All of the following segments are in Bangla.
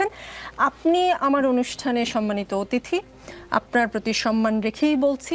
বলেছেন আপনি আমার অনুষ্ঠানে সম্মানিত অতিথি আপনার প্রতি সম্মান রেখেই বলছি।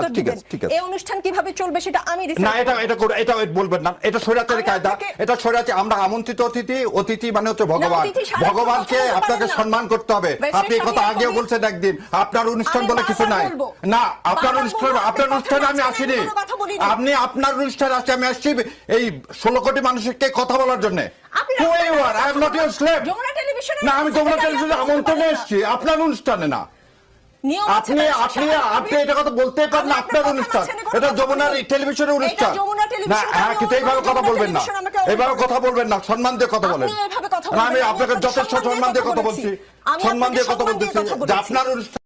উত্তর দিবেন। আছে, আছে। এই অনুষ্ঠান কীভাবে চলবে সেটা আমি না এটা এটা এটা বলবেন না। এটা আমি কায়দা এটা সৈরাতে আমরা আমন্ত্রিত অতিথি অতিথি মানে হচ্ছে ভগবান। ভগবানকে আপনাকে সম্মান করতে হবে। আপনি এই কথা আগেও বলছেন একদিন। আপনার অনুষ্ঠান বলে কিছু নাই। না আপনার অনুষ্ঠান আপনার অনুষ্ঠানে আমি আসিনি। আপনি আপনার অনুষ্ঠানে আসছি আমি আসছি এই ষোলো কোটি মানুষকে কথা বলার জন্য। না আমি যমুনা টেলিভিশনে আমন্ত্রণে এসেছি। আপনার অনুষ্ঠানে না। আছে আপনি ব্যারিস্টার আপনি আপনি এটা কথা বলতে পারেন আপনার অনুষ্ঠান। এটা যমুনার। টেলিভিশনের অনুষ্ঠান। না হ্যাঁ আমি কিন্তু এইভাবে কথা বলবেন না। এইভাবে কথা বলবেন না সম্মান দিয়ে কথা বলেন। আমি আপনাকে যথেষ্ট সম্মান দিয়ে কথা বলছি সম্মান দিয়ে কথা সম্মান বলতেছি যে আপনার অনুষ্ঠান